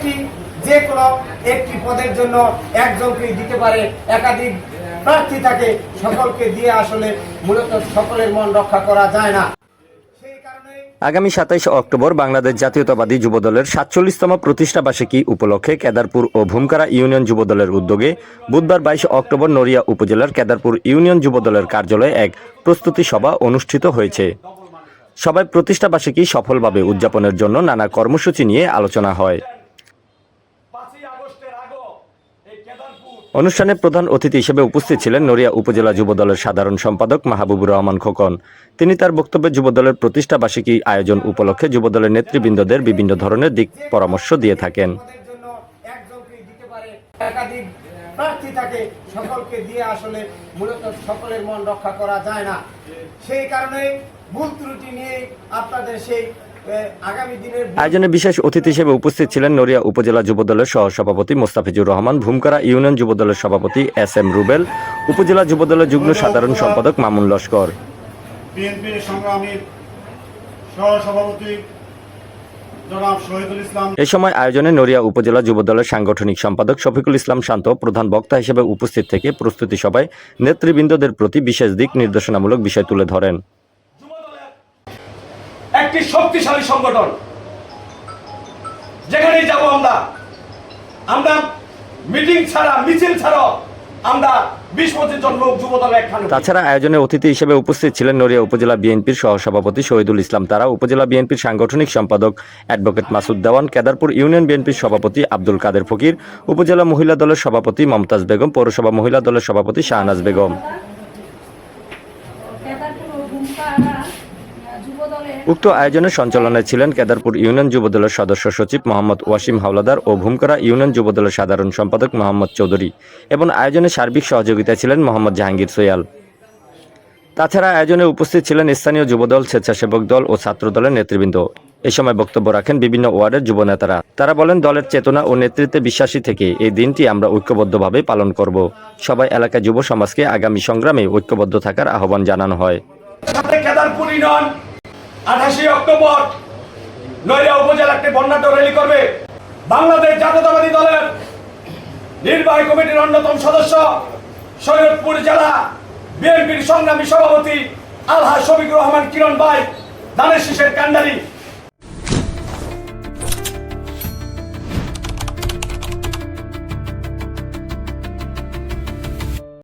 একটি যে কোনো একটি পদের জন্য একজনকে দিতে পারে, একাধিক প্রার্থী থাকে সকলকে দিয়ে আসলে মূলত সকলের মন রক্ষা করা যায় না। আগামী সাতাইশ অক্টোবর বাংলাদেশ জাতীয়তাবাদী যুবদলের সাতচল্লিশতম প্রতিষ্ঠা বার্ষিকী উপলক্ষে কেদারপুর ও ভূমকারা ইউনিয়ন যুবদলের উদ্যোগে বুধবার বাইশ অক্টোবর নড়িয়া উপজেলার কেদারপুর ইউনিয়ন যুবদলের কার্যালয়ে এক প্রস্তুতি সভা অনুষ্ঠিত হয়েছে। সবাই প্রতিষ্ঠা বার্ষিকী সফলভাবে উদযাপনের জন্য নানা কর্মসূচি নিয়ে আলোচনা হয় পাঁচই আগস্টের আগো এই কেদারপুর অনুষ্ঠানে প্রধান অতিথি হিসেবে উপস্থিত ছিলেন নড়িয়া উপজেলা যুবদলের সাধারণ সম্পাদক মাহবুবুর রহমান খোকন। তিনি তার বক্তব্যে যুবদলের প্রতিষ্ঠা বার্ষিকী আয়োজন উপলক্ষে যুবদলের নেতৃবৃন্দদের বিভিন্ন ধরনের দিক পরামর্শ দিয়ে থাকেন। একাধিক প্রার্থী থাকে সকলকে দিয়ে আসলে মূলত সকলের মন রক্ষা করা যায় না। সেই কারণে ভুল ত্রুটি নিয়ে আপনাদের সেই আয়োজনে বিশেষ অতিথি হিসেবে উপস্থিত ছিলেন নড়িয়া উপজেলা যুবদলের সহসভাপতি মোস্তাফিজুর রহমান ভূমকারা ইউনিয়ন যুবদলের সভাপতি এস এম রুবেল উপজেলা যুবদলের যুগ্ম সাধারণ সম্পাদক মামুন লস্কর। এ সময় আয়োজনে নড়িয়া উপজেলা যুবদলের সাংগঠনিক সম্পাদক শফিকুল ইসলাম শান্ত প্রধান বক্তা হিসেবে উপস্থিত থেকে প্রস্তুতি সভায় নেতৃবৃন্দদের প্রতি বিশেষ দিক নির্দেশনামূলক বিষয় তুলে ধরেন। একটি শক্তিশালী সংগঠন। যেখানেই যাব আমরা আমরা মিটিং ছাড়া মিছিল ছাড়া আমরা বিশ পঁচিশ জন লোক যুবদলে একখানে তাছাড়া আয়োজনে অতিথি হিসেবে উপস্থিত ছিলেন নড়িয়া উপজেলা বিএনপির সহসভাপতি শহীদুল ইসলাম তারা উপজেলা বিএনপির সাংগঠনিক সম্পাদক অ্যাডভোকেট মাসুদ দেওয়ান কেদারপুর ইউনিয়ন বিএনপির সভাপতি আব্দুল কাদের ফকির উপজেলা মহিলা দলের সভাপতি মমতাজ বেগম পৌরসভা মহিলা দলের সভাপতি শাহনাজ বেগম। উক্ত আয়োজনের সঞ্চালনায় ছিলেন কেদারপুর ইউনিয়ন যুবদলের সদস্য সচিব মোহাম্মদ ওয়াসিম হাওলাদার ও ভূমকরা ইউনিয়ন যুবদলের সাধারণ সম্পাদক মোহাম্মদ চৌধুরী এবং আয়োজনে সার্বিক সহযোগিতায় ছিলেন মোহাম্মদ জাহাঙ্গীর সোয়াল। তাছাড়া আয়োজনে উপস্থিত ছিলেন স্থানীয় যুবদল স্বেচ্ছাসেবক দল ও ছাত্র দলের নেতৃবৃন্দ। এ সময় বক্তব্য রাখেন বিভিন্ন ওয়ার্ডের যুব নেতারা তারা বলেন দলের চেতনা ও নেতৃত্বে বিশ্বাসী থেকে এই দিনটি আমরা ঐক্যবদ্ধভাবে পালন করব। সবাই এলাকার যুব সমাজকে আগামী সংগ্রামে ঐক্যবদ্ধ থাকার আহ্বান জানানো হয়। আঠাশে অক্টোবর নৈরা উপজেলা একটি বর্ণাঢ্য র্যালি করবে বাংলাদেশ জাতীয়তাবাদী দলের নির্বাহী কমিটির অন্যতম সদস্য সৈয়দপুর জেলা বিএনপির সংগ্রামী সভাপতি আলহা শফিকুর রহমান কিরণ ভাই দানের শীষের কান্ডারি